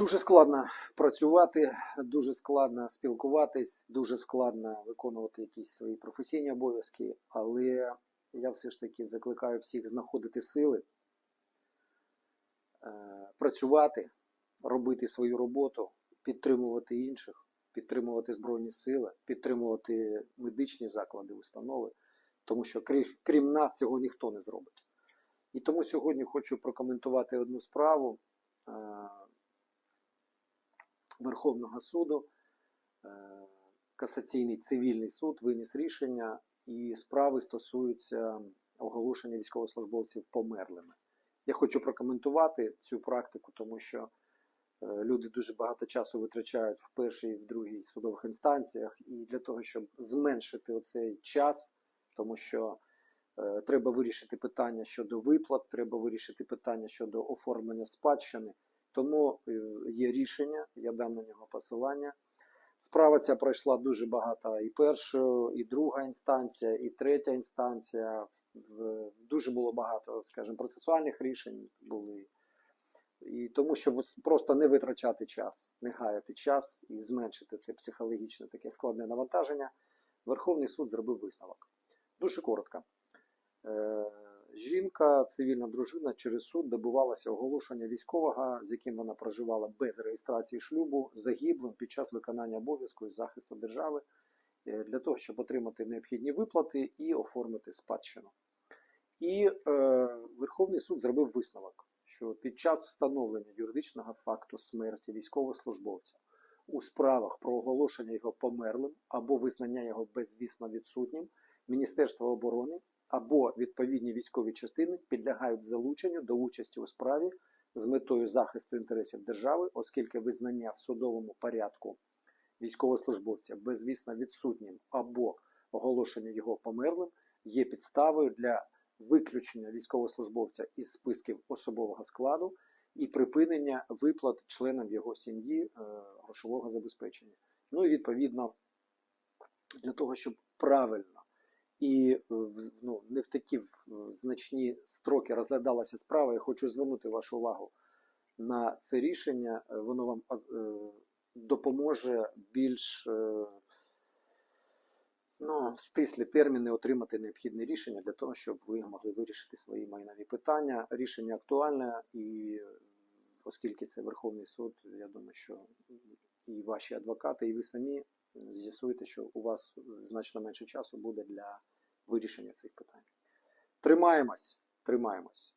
Дуже складно працювати, дуже складно спілкуватись, дуже складно виконувати якісь свої професійні обов'язки, але я все ж таки закликаю всіх знаходити сили, е, працювати, робити свою роботу, підтримувати інших, підтримувати Збройні Сили, підтримувати медичні заклади, установи, тому що крім, крім нас цього ніхто не зробить. І тому сьогодні хочу прокоментувати одну справу. Верховного суду, е, касаційний цивільний суд виніс рішення, і справи стосуються оголошення військовослужбовців померлими. Я хочу прокоментувати цю практику, тому що е, люди дуже багато часу витрачають в першій і в другій судових інстанціях, і для того, щоб зменшити оцей час, тому що е, треба вирішити питання щодо виплат, треба вирішити питання щодо оформлення спадщини. Тому е, є рішення, я дам на нього посилання. Справа ця пройшла дуже багато і перша, і друга інстанція, і третя інстанція. Дуже було багато, скажімо, процесуальних рішень були. І тому, щоб просто не витрачати час, не гаяти час і зменшити це психологічне таке складне навантаження, Верховний суд зробив висновок. Дуже коротко. Жінка, цивільна дружина через суд добивалася оголошення військового, з яким вона проживала без реєстрації шлюбу, загиблим під час виконання обов'язку і захисту держави е, для того, щоб отримати необхідні виплати і оформити спадщину. І е, Верховний суд зробив висновок, що під час встановлення юридичного факту смерті військовослужбовця у справах про оголошення його померлим або визнання його безвісно відсутнім, Міністерство оборони або відповідні військові частини підлягають залученню до участі у справі з метою захисту інтересів держави, оскільки визнання в судовому порядку військовослужбовця безвісно відсутнім або оголошення його померлим є підставою для виключення військовослужбовця із списків особового складу і припинення виплат членам його сім'ї е, грошового забезпечення. Ну і відповідно для того, щоб правильно і е, ну, не в такі значні строки розглядалася справа. Я хочу звернути вашу увагу на це рішення. Е, Воно вам е, допоможе більш е, ну, стислі терміни отримати необхідне рішення для того, щоб ви могли вирішити свої майнові питання. Рішення актуальне, і е, оскільки це Верховний суд, я думаю, що і ваші адвокати, і ви самі з'ясуєте, що у вас значно менше часу буде для вирішення цих питань. Тримаємось, тримаємось.